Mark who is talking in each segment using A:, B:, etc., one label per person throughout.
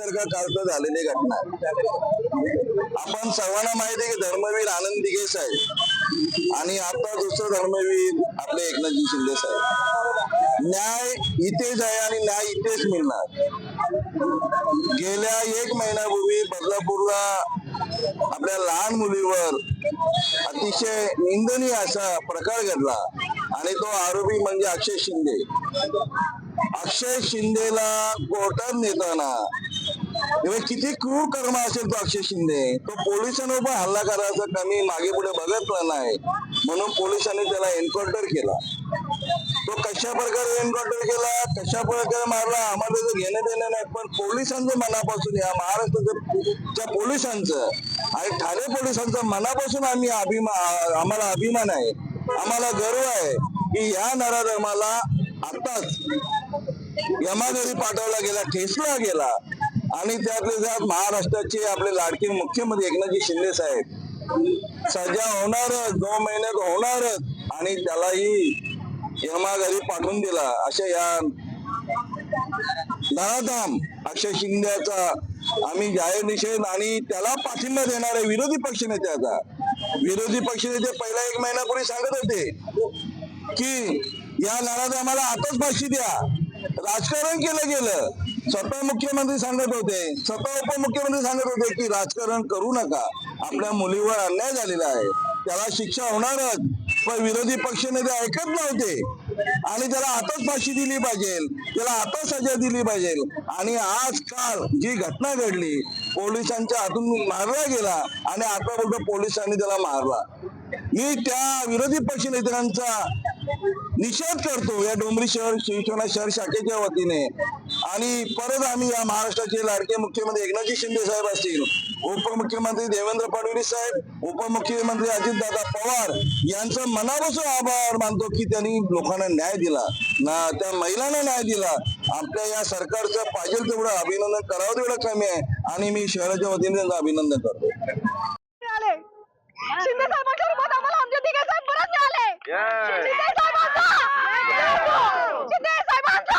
A: निसर्ग झालेली घटना आपण सर्वांना माहिती आहे की धर्मवीर आनंद दिघे साहेब आणि आता दुसरं धर्मवीर आपले एकनाथजी शिंदे साहेब. न्याय इथेच आहे आणि न्याय इथेच मिळणार. गेल्या एक महिन्यापूर्वी बदलापूरला आपल्या लहान मुलीवर अतिशय निंदनीय असा प्रकार घडला आणि तो आरोपी म्हणजे अक्षय शिंदे. अक्षय शिंदेला कोर्टात नेताना किती क्रूर कर्म असेल तो अक्षय शिंदे? तो पोलिसांवर पण हल्ला करायचा कमी मागे पुढे बघितला नाही. म्हणून पोलिसांनी त्याला एन्काउंटर केला. तो कशा प्रकारे एन्काउंटर केला? कशा प्रकारे मारला? आम्हाला त्याचं घेणं देणं नाही पण पोलिसांचं मनापासून या महाराष्ट्राच्या पोलिसांचं आणि ठाणे पोलिसांचं मनापासून आम्ही अभिमान आम्हाला अभिमान आहे आम्हाला गर्व आहे की या नराधर्माला आताच यमागरी पाठवला गेला ठेसला गेला. आणि त्यातले त्यात महाराष्ट्राचे आपले लाडके मुख्यमंत्री एकनाथजी शिंदे साहेब. सजा होणारच दोन महिन्यात होणारच. आणि त्यालाही यमाघरी पाठवून दिला अशा या धनाधाम अक्षय शिंदेचा आम्ही जाहीर निषेध आणि त्याला पाठिंबा देणार आहे विरोधी पक्षनेत्याचा विरोधी पक्षनेते पहिला एक महिन्यापूर्वी सांगत होते की या नराधमाला आताच फाशी द्या. राजकारण केलं गेलं. स्वतः मुख्यमंत्री सांगत होते. स्वतः उपमुख्यमंत्री सांगत होते की राजकारण करू नका. आपल्या मुलीवर अन्याय झालेला आहे. त्याला शिक्षा होणारच. पण विरोधी पक्षनेते ऐकत नव्हते. आणि त्याला आताच फाशी दिली पाहिजे. त्याला आता सजा दिली पाहिजे. आणि आज काल जी घटना घडली पोलिसांच्या हातून मारला गेला आणि आता बोलतो पोलिसांनी त्याला मारला. मी त्या विरोधी पक्षनेत्यांचा निषेध करतो या डोंबरी शहर शिवसेना शहर शाखेच्या वतीने. आणि परत आम्ही या महाराष्ट्राचे लाडके मुख्यमंत्री एकनाथजी शिंदे साहेब असतील उपमुख्यमंत्री देवेंद्र फडणवीस साहेब उपमुख्यमंत्री अजितदादा पवार यांचं मनापासून आभार मानतो की त्यांनी लोकांना न्याय दिला. ना त्या महिलांना न्याय दिला. आपल्या या सरकारचं पाहिजे तेवढं अभिनंदन करावं तेवढं कमी आहे. आणि मी शहराच्या वतीने त्यांचं अभिनंदन करतो.
B: शिंदे साहेबांचा शिंदे साहेबांचा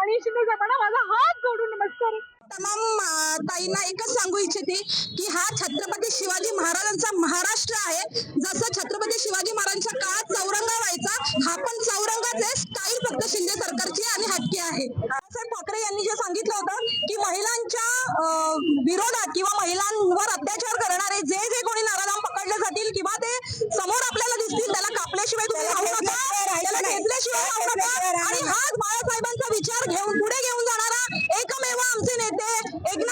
B: आणि शिंदे साहेबांना माझा हात जोडून नमस्कार
C: तमाम ताईंना एकच सांगू इच्छिते की हा छत्रपती शिवाजी महाराजांचा महाराष्ट्र आहे. जसं छत्रपती शिवाजी महाराजांच्या काळात चौरंगा व्हायचा हा पण चौरंगाच आहे स्टाईल फक्त शिंदे सरकारची आणि हटके आहे. बाळासाहेब ठाकरे यांनी जे सांगितलं होतं की महिलांच्या विरोधात किंवा महिलांवर अत्याचार करणारे जे Cimde